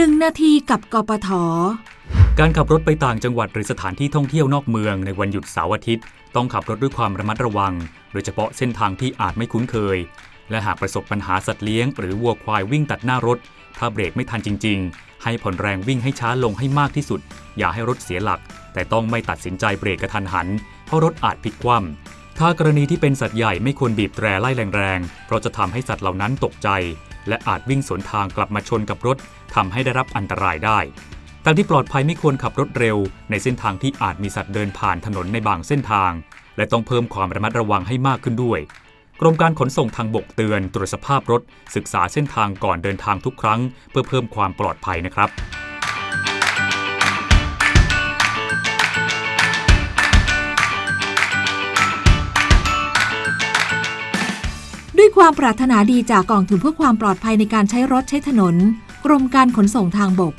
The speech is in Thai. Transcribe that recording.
1 นาทีกับกปท การขับรถไปต่างจังหวัดหรือสถานที่ท่องเที่ยวนอกเมืองในวันหยุดเสาร์อาทิตย์ ต้องขับรถด้วยความระมัดระวัง โดยเฉพาะเส้นทางที่อาจไม่คุ้นเคย และหากประสบปัญหาสัตว์เลี้ยงหรือวัวควายวิ่งตัดหน้ารถ ถ้าเบรกไม่ทันจริง ๆ ให้ผ่อนแรงวิ่งให้ช้าลงให้มากที่สุด อย่าให้รถเสียหลัก แต่ต้องไม่ตัดสินใจเบรกกระทันหัน เพราะรถอาจพลิกคว่ำถ้ากรณีที่เป็นสัตว์ใหญ่ไม่ควรบีบแตรไล่แรงๆเพราะจะทำให้สัตว์เหล่านั้นตกใจ และอาจวิ่งสวนทางกลับมาชนกับรถทำให้ได้รับอันตรายได้ทางที่ปลอดภัยไม่ควรขับรถเร็ว ในเส้นทางที่อาจมีสัตว์เดินผ่านถนนในบางเส้นทาง และต้องเพิ่มความระมัดระวังให้มากขึ้นด้วย กรมการขนส่งทางบกเตือนตรวจสภาพรถ ศึกษาเส้นทางก่อนเดินทางทุกครั้ง เพื่อเพิ่มความปลอดภัยนะครับ ด้วยความปรารถนาดีจากกองทุนเพื่อความปลอดภัยในการใช้รถใช้ถนน กรมการขนส่งทางบก